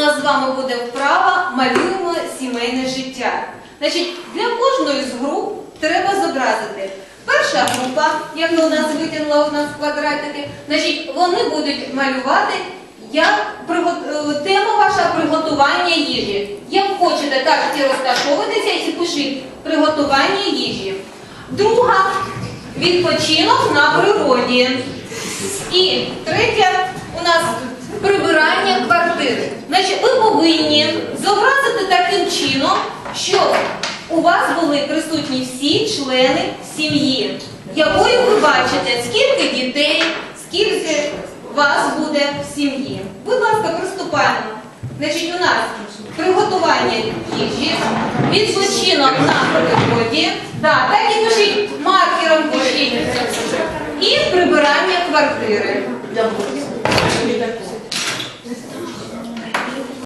нас з вами буде вправа малюємо сімейне життя. Значить, для кожної з груп треба зобразити. Перша група, як у нас витягнула у нас квадратики, значить, вони будуть малювати як е, тема ваша приготування їжі. Як хочете, так і розташовуйтеся і пишіть приготування їжі. Друга відпочинок на природі. І третя у нас прибирання квартири. Значить, ви повинні зобразити таким чином, щоб у вас були присутні всі члени сім'ї, якою ви бачите, скільки дітей, скільки вас буде в сім'ї. Будь ласка, приступаємо. Значить, у нас приготування їжі, відпочинок на природі. Да, так і пишіть маркером пишіть. І прибирання квартири.